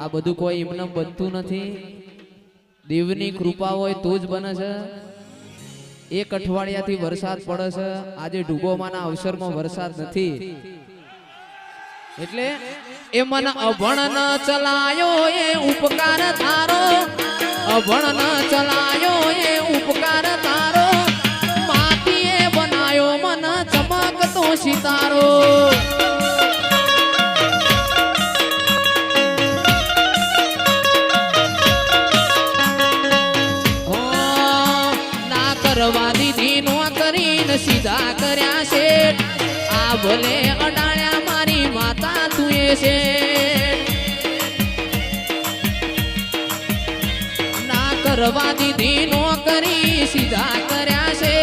આ બધું કોઈ એમને બનતું નથી. દેવની કૃપા હોય તો જ બને છે. એક અઠવાડિયાથી વરસાદ પડે છે. આજે ડૂબોમાના અવસરમાં વરસાદ નથી. એટલે એ મન અભણ ન ચલાયો એ ઉપકાર તારો. અભણ ન ચલાયો એ ઉપકાર તારો. માટીએ બનાયો મન ચમકતો સિતારો ભલે અડાણ્યા મારી માતા તું એ છે. ના કરવા દીધી નોકરી, સીધા કર્યા છે.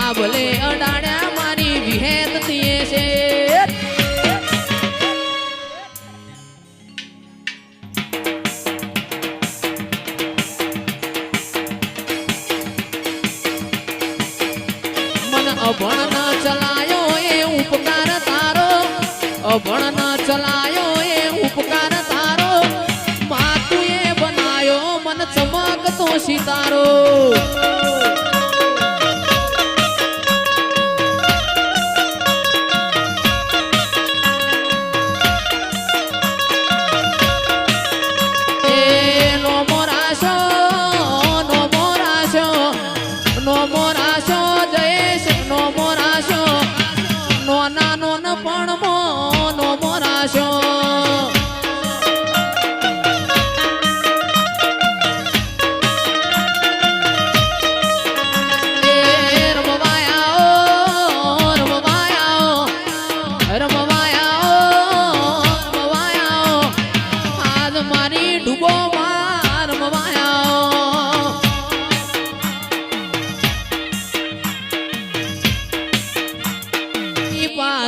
આ ભલે અડાળ્યા સિતારો.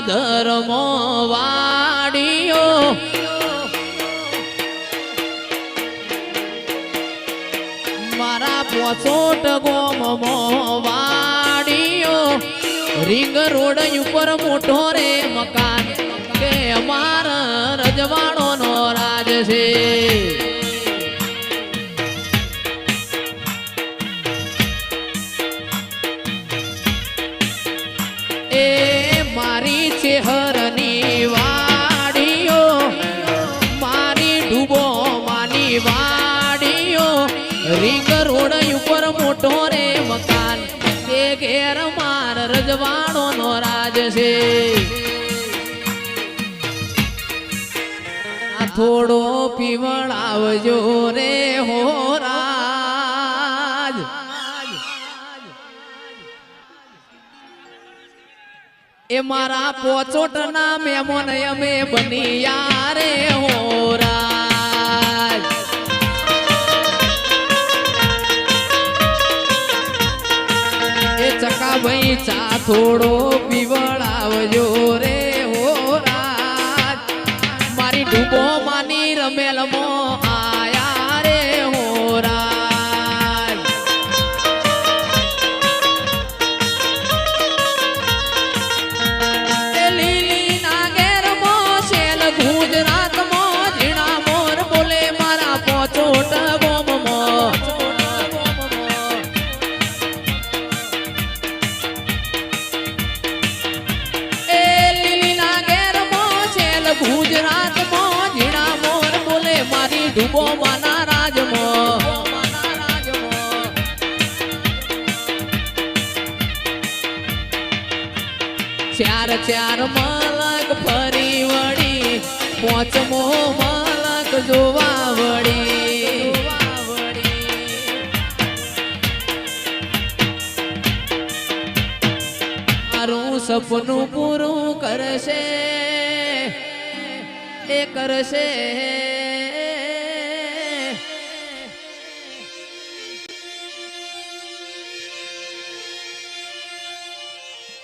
ઈ વાડીઓ. મારા પોસોટ ગોમમો વાડિયો રીંગ રોડ ઉપર મોટો રે મકાન. કે અમારા રજવાડો નો રાજ છે. થોડો પીવડાવજો રે હોરાજ એ મારા પોચોટ ના મેમોન અમે બની યારે હોરા ચકા ભાઈ ચા થોડો પીવડાવજો રે હોરાજ મારી ડૂબો માની પોચમો મલક જોવા વળી. મારું સપનું પૂરું કરશે, એ કરશે.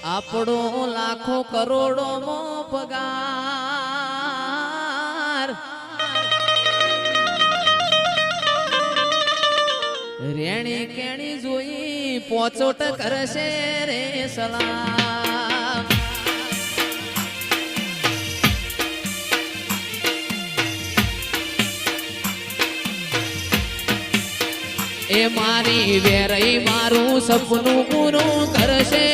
આપણો લાખો કરોડો મો પગાર. રેણી કેણી જોઈ પોચોટ કરશે રે સલામ. એ મારી વેરઈ મારું સપનું પૂરું કરશે,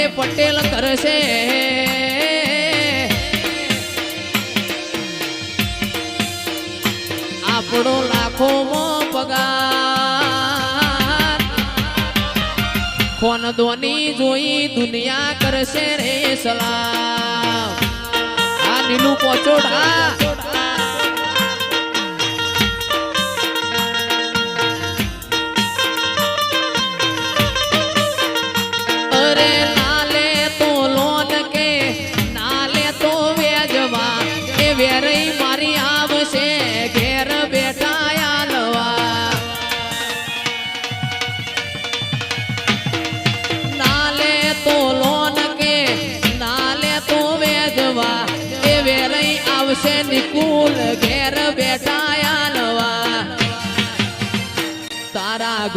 એ પટેલ કરશે. આપણો લાખો મો પગાર ખોનદોની જોઈ દુનિયા કરશે રે સલામ. આ નીલું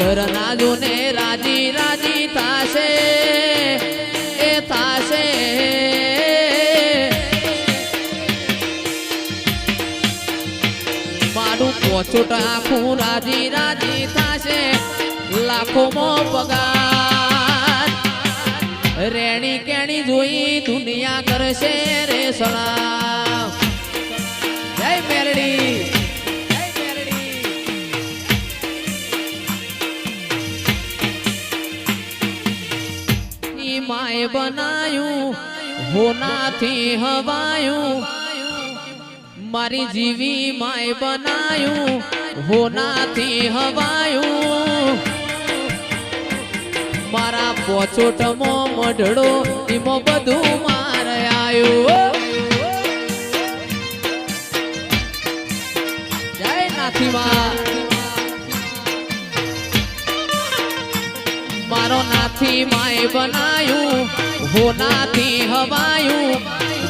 ઘરના રાજી રાજી થાશે, એ થાશે. મારું પોચોટ આખું રાજી રાજી થાશે, લાખોમાં પગાર. રેણી કેણી જોઈ દુનિયા કરશે રે સલામ માએ બનાયું, હોનાથી હવાયું. મારી જીવી માએ બનાયું, હોનાથી હવાયું. મારા પોચોટમો મઢડો, એમાં બધું માર આવ્યું જય મારો નાથી માએ બનાયું. હોનાથી હવાયું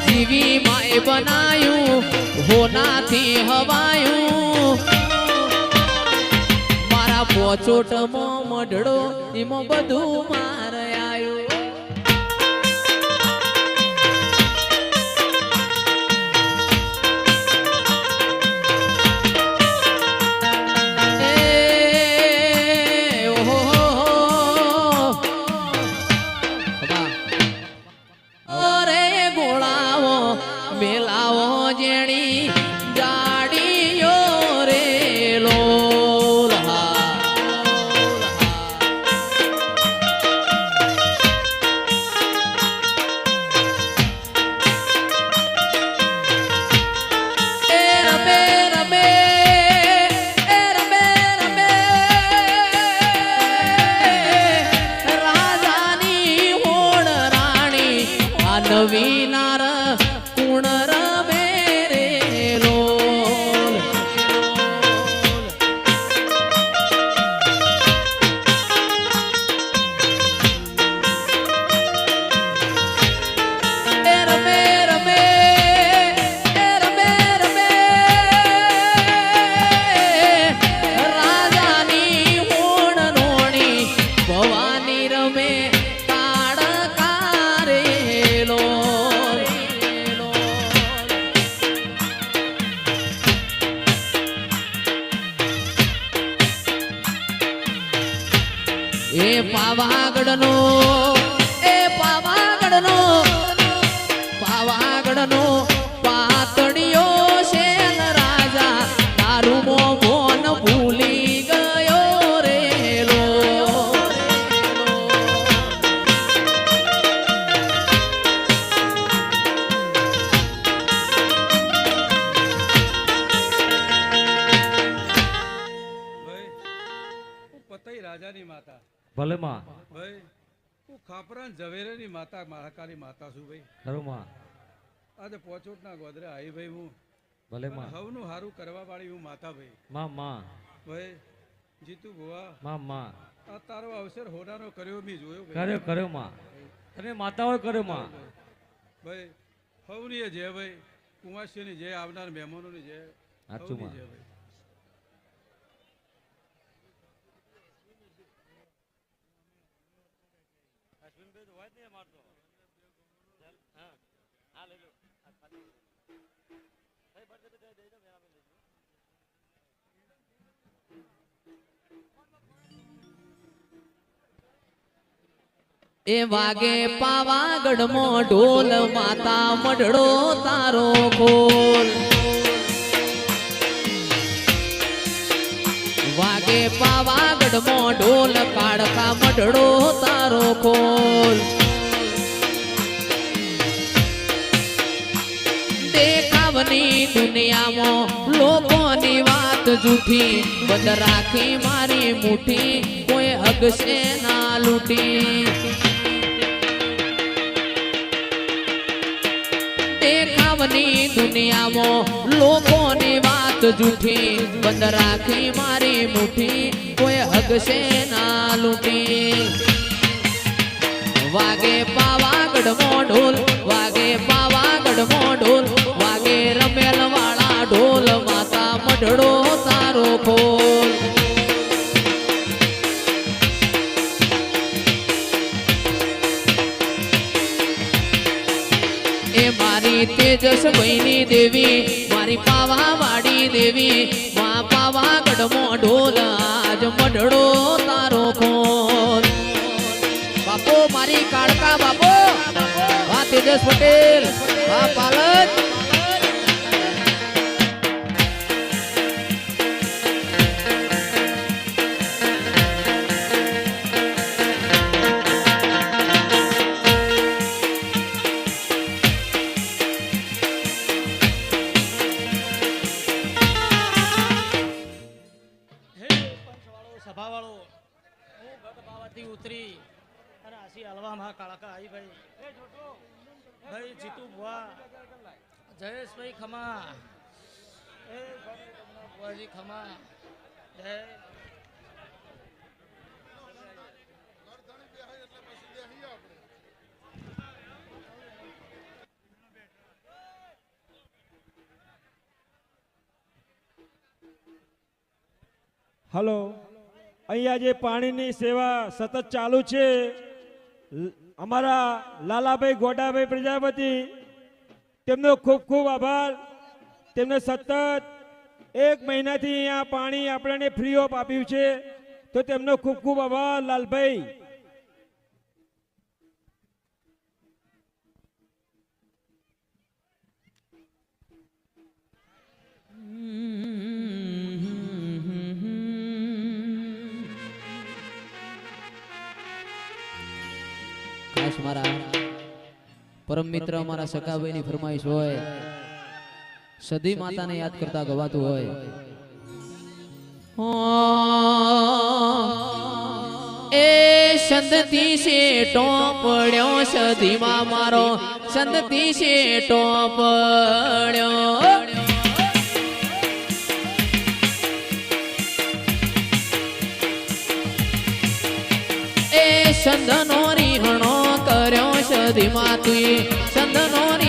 જીવી માય બનાયું હોનાથી હવાયું. મારા પોચોટમાં મઢડો એમાં બધું માર આવ્યું એ પાવાગઢનો એ પાવાગઢનો પાવાગઢનો પાતળિયો છે રાજા તારું મોન ભૂલી ગયો રે લો. રાજાની માતા. ભલે માં ભાઈ હું ખાપરા ઝવેરાની માતા મહાકાળી માતા છું ભાઈ. ખરું માં આજે પોચોટના ગોદરે આવી ભાઈ હું. ભલે માં હવનું હારું કરવા વાળી હું માતા ભાઈ. માં માં. ભાઈ જીતુ ભુવા માં માં. આ તારો અવસર હોડાનો કર્યો મી જોયો કર્યો કર્યો માં. તમે માતાઓ કર્યો માં. ભાઈ હવની જય ભાઈ. કુંવાસીની જય આવનાર મહેમાનોની જય. સાચું માં. એ વાગે પાવાગઢમાં ઢોલ, માતા મઢડો તારો ખોલ વાગે પાવાગઢમાં ઢોલ, કાળકા મઢડો તારો ખોલ દેખાવની દુનિયામાં લોકોની વાત જૂઠી, બંધ રાખી મારી મુઠ્ઠી, કોઈ હગશે ના લૂંટી. દેખાવની દુનિયામાં લોકોની વાત જૂઠી બંધ રાખી મારી મુઠી કોઈ હગશે ના લૂંટી. વાગે પાવાગઢ ઢોલ વાગે પાવાગઢ વાડી દેવી મા પાવાગઢ ઢોલ આજ મઢડો તારો ખોલ બાપો, મારી કાળકા બાપો વાહ તેજસ પટેલ વાહ પાલક સભાવાળો. હું ઉતરી અને આશી હલવામાં કાળકા આવી ભાઈ. ભાઈ જીતુ ભુવા. જયેશભાઈ ખમા. એ ભુવાજી ખમા. જય. હલો. અહીંયા જે પાણીની સેવા સતત ચાલુ છે અમારા લાલાભાઈ ગોડાભાઈ પ્રજાપતિ, તેમનો ખૂબ ખૂબ આભાર. તેમને સતત એક મહિનાથી અહીંયા પાણી આપણને ફ્રી ઓફ આપ્યું છે. તો તેમનો ખૂબ ખૂબ આભાર, લાલભાઈ. ખાસ મારા પરમ મિત્ર મારા સકાભાઈની ફરમાઈશ હોય. સદી માતાને યાદ કરતા ગવાતું હોય. એ સંદતી શેટો પડ્યો સદીમાં મારો સંદતી શેટો પડ્યો. એ સંદનો સદીમાં તું સંદનો